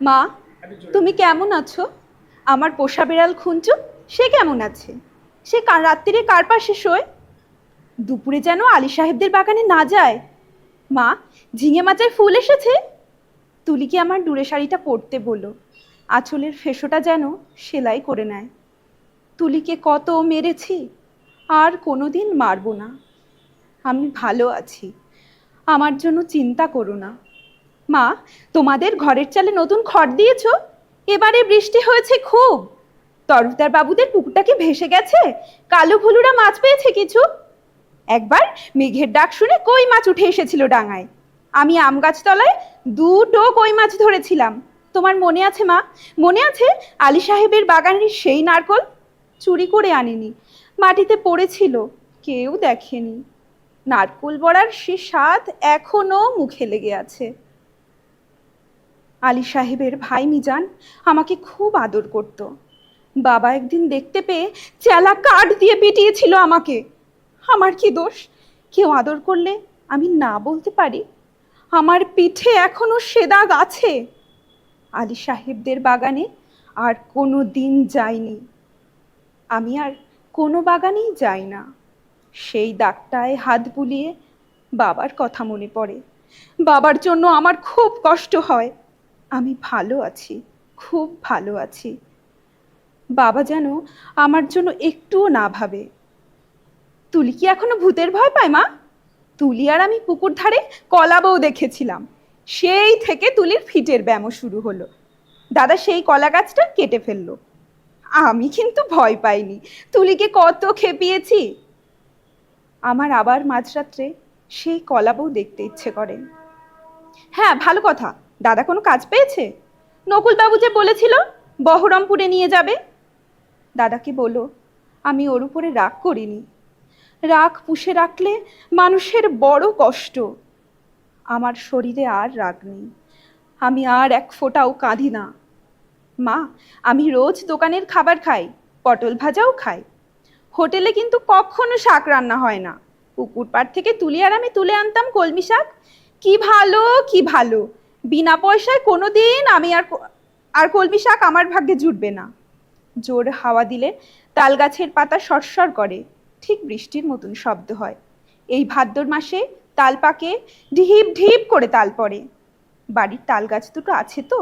মা, তুমি কেমন আছো? আমার পোষা বিড়াল খুঞ্চু সে কেমন আছে? সে রাত্রিরে কার পাশে শোয়? দুপুরে যেন আলী সাহেবদের বাগানে না যায়। মা, ঝিঙে মাছের ফুল এসেছে? তুলিকে আমার ডুরে শাড়িটা পরতে বলো? আঁচলের ফেসোটা যেন সেলাই করে নেয়। তুলিকে কত মেরেছি, আর কোনো দিন মারবো না। আমি ভালো আছি। আমার জন্য চিন্তা করো না। মা, তোমাদের ঘরের চালে নতুন খড় দিয়েছ? এবারে বৃষ্টি হয়েছে খুব। তরফদার বাবুদের পুকুরটা কি ভেসে গেছে? কালো ভুলুরা মাছ পেয়েছে কিছু? একবার মেঘের ডাক শুনে কই মাছ উঠে এসেছিল ডাঙায়। আমি আম গাছতলায় দুটো কই মাছ ধরেছিলাম। তোমার মনে আছে মা? মনে আছে আলী সাহেবের বাগানের সেই নারকল? চুরি করে আনিনি। মাটিতে পড়েছিল, কেউ দেখেনি। নারকোল বড়ার সে স্বাদ এখনও মুখে লেগে আছে। আলী সাহেবের ভাই মিজান আমাকে খুব আদর করত। বাবা একদিন দেখতে পেয়ে চেলা কাঠ দিয়ে পিটিয়েছিল আমাকে। আমার কি দোষ? কেউ আদর করলে আমি না বলতে পারি? আমার পিঠে এখনও সে দাগ আছে। আলী সাহেবদের বাগানে আর কোনো দিন যাইনি। আমি আর কোনো বাগানেই যাই না। সেই দাগটায় হাত বুলিয়ে বাবার কথা মনে পড়ে। বাবার জন্য আমার খুব কষ্ট হয়। আমি ভালো আছি, খুব ভালো আছি। বাবা যেন আমার জন্য একটুও না ভাবে। তুলি কি এখনও ভূতের ভয় পায়, মা? তুলি আর আমি পুকুর ধারে কলা বউ দেখেছিলাম। সেই থেকে তুলির ফিটের ব্যায়ামও শুরু হলো। দাদা সেই কলা গাছটা কেটে ফেলল। আমি কিন্তু ভয় পাইনি। তুলিকে কত খেপিয়েছি। আমার আবার মাঝরাত্রে সেই কলা বউ দেখতে ইচ্ছে করেন হ্যাঁ ভালো কথা। দাদা কোনো কাজ পেয়েছে? নকুলবাবু যে বলেছিল, বহরমপুরে নিয়ে যাবে। দাদাকে বলো আমি ওর উপরে রাগ করিনি। রাগ পুষে রাখলে মানুষের বড় কষ্ট। আমার শরীরে আর রাগ নেই। আমি আর এক ফোঁটাও কাঁদি না। মা, আমি রোজ দোকানের খাবার খাই, পটল ভাজাও খাই। হোটেলে কিন্তু কখনো শাক রান্না হয় না। পুকুর পাড় থেকে তুলে আর আমি তুলে আনতাম কলমি শাক। কি ভালো কি ভালো। বিনা পয়সায় কোনো দিন আমি আর আর কলমি শাক আমার ভাগ্যে জুটবে না। জোর হাওয়া দিলে তাল গাছের পাতা সরসর করে, ঠিক বৃষ্টির মতন শব্দ হয়। এই ভাদ্র মাসে তাল পাকে ঢিপ ঢিপ করে তাল পড়ে। বাড়ির তাল গাছ দুটো আছে তো?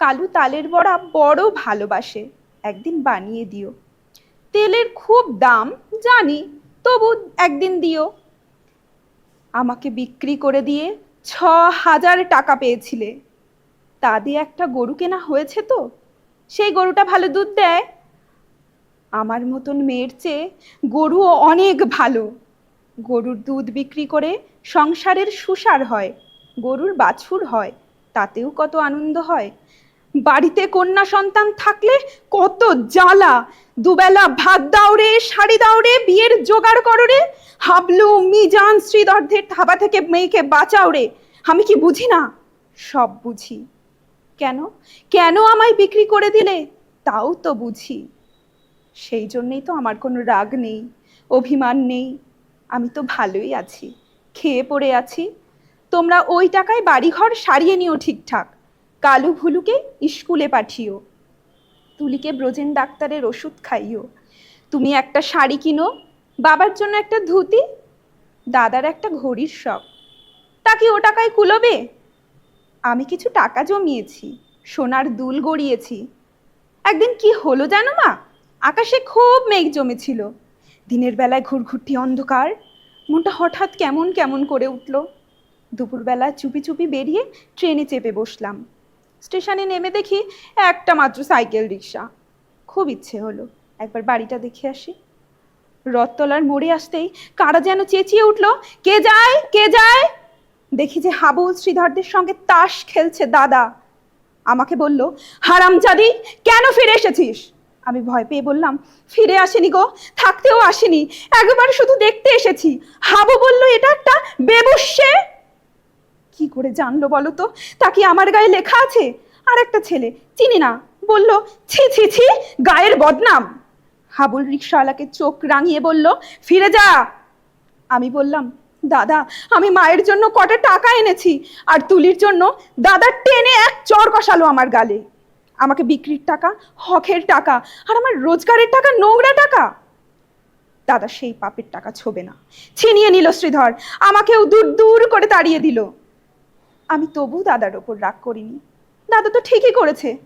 কালু তালের বড়া বড় ভালোবাসে, একদিন বানিয়ে দিও। তেলের খুব দাম, জানি, তবু একদিন দিও। আমাকে বিক্রি করে দিয়ে ছ হাজার টাকা পেয়েছিলে। তা দিয়ে একটা গরু কেনা হয়েছে তো? সেই গরুটা ভালো দুধ দেয়? আমার মতন মেয়ের চেয়ে গরুও অনেক ভালো। গরুর দুধ বিক্রি করে সংসারের সুসার হয়, গরুর বাছুর হয়, তাতেও কত আনন্দ হয়। বাড়িতে কন্যা সন্তান থাকলে কত জ্বালা। দুবেলা ভাত দাও রে, শাড়ি দাও রে, বিয়ের জোগাড় করো রে হাবলু, মিজান, শ্রীধরদের থাবা থেকে মেয়েকে বাঁচাও রে। আমি কি বুঝি না? সব বুঝি। কেন? কেন আমায় বিক্রি করে দিলে? তাও তো বুঝি। সেই জন্যেই তো আমার কোনো রাগ নেই, অভিমান নেই। আমি তো ভালোই আছি, খেয়ে পড়ে আছি। তোমরা ওই টাকায় বাড়িঘর সারিয়ে নিও ঠিকঠাক। কালু ভুলুকে স্কুলে পাঠিও। তুলিকে ব্রজেন ডাক্তারের ওষুধ খাইও। তুমি একটা শাড়ি কিনো বাবার জন্য একটা ধুতি, দাদার একটা ঘড়ির শখ। তা কি ও টাকায় কুলোবে? আমি কিছু টাকা জমিয়েছি, সোনার দুল গড়িয়েছি। একদিন কি হলো জানো মা? আকাশে খুব মেঘ জমেছিল। দিনের বেলায় ঘুরঘুরটি অন্ধকার। মনটা হঠাৎ কেমন কেমন করে উঠল। দুপুরবেলা চুপি চুপি বেরিয়ে ট্রেনে চেপে বসলাম। স্টেশনে নেমে দেখি একটা মাত্র সাইকেল রিক্সা খুব ইচ্ছে হলো, একবার বাড়িটা দেখে আসি। রথতলার মোড়ে আসতেই কারা যেন চেঁচিয়ে উঠল, কে যায় কে যায়? দেখি যে হাবুল শ্রীধরদের সঙ্গে তাস খেলছে দাদা। আমাকে বলল, হারামজাদি, কেন ফিরে এসেছিস? আমি ভয় পেয়ে বললাম, ফিরে আসেনি গো, থাকতেও আসেনি, একবার শুধু দেখতে এসেছি। হাবু বলল, এটা একটা বেবুসে? কি করে জানলো বলো তো, তা কি আমার গায়ে লেখা আছে? আর একটা ছেলে, চিনি না, বলল, ছি ছি ছি, গায়ের বদনাম। হাবুল রিক্সাওয়ালাকে চোখ রাঙিয়ে বলল, ফিরে যা। আমি বললাম, দাদা, আমি মায়ের জন্য কটা টাকা এনেছি, আর তুলির জন্য দাদা টেনে এক চর কষা বসালো আমার গালে। আমাকে বিক্রির টাকা, হকের টাকা, আর আমার রোজগারের টাকা, নোংরা টাকা। দাদা সেই পাপের টাকা ছোবে না। ছিনিয়ে নিল শ্রীধর, আমাকেও দূর দূর করে তাড়িয়ে দিল। আমি তবু দাদার ওপর রাগ করিনি। দাদা তো ঠিকই করেছে।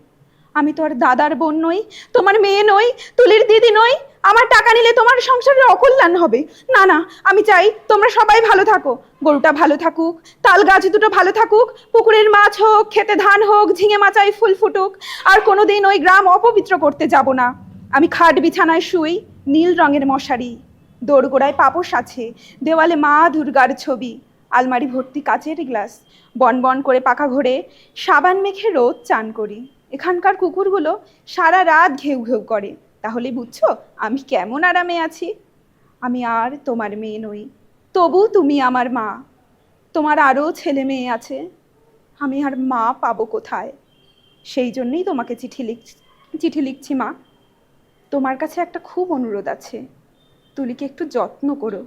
আমি তো আর দাদার বোন নই, তোমার মেয়ে নই, তুলির দিদি নই, আমার টাকা নিলে তোমার সংসারের অকল্যাণ হবে। না না, আমি চাই তোমরা সবাই ভালো থাকো, গরুটা ভালো থাকুক, তাল গাছ দুটো ভালো থাকুক, পুকুরের মাছ হোক, খেতে ধান হোক, ঝিঙে মাচায় ফুল ফুটুক, আর কোনোদিন ওই গ্রাম অপবিত্র করতে যাব না। আমি খাট বিছানায় শুই, নীল রঙের মশারি, দোরগোড়ায় পাপোশ আছে, দেওয়ালে মা দুর্গার ছবি, আলমারি ভর্তি কাচের গ্লাস, বন বন করে পাকা ঘরে, সাবান মেখে রোদ চান করি। এখানকার কুকুরগুলো সারা রাত ঘেউ ঘেউ করে। তাহলে বুঝছ, আমি কেমন আরামে আছি? আমি আর তোমার মেয়ে নই, তবু তুমি আমার মা। তোমার আরও ছেলে মেয়ে আছে, আমি আর মা পাবো কোথায়? সেই জন্যই তোমাকে চিঠি লিখ, চিঠি লিখছি মা। তোমার কাছে একটা খুব অনুরোধ আছে, তুলিকে একটু যত্ন করো।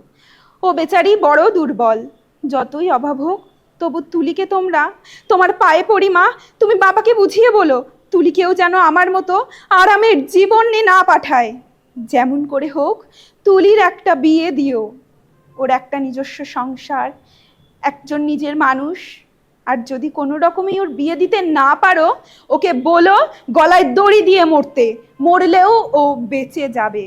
ও বেচারি বড় দুর্বল, যতই অভাব হোক তবু তুলিকে তোমরা, তোমার পায়ে পড়ি মা, তুমি বাবাকে বুঝিয়ে বলো, তুলিকেও যেন আমার মতো আরামের জীবন নিয়ে না পাঠায়। যেমন করে হোক, তুলির একটা বিয়ে দিও। ওর একটা নিজস্ব সংসার, একজন নিজের মানুষ। আর যদি কোনো রকমই ওর বিয়ে দিতে না পারো, ওকে বলো গলায় দড়ি দিয়ে মরতে। মরলেও ও বেঁচে যাবে।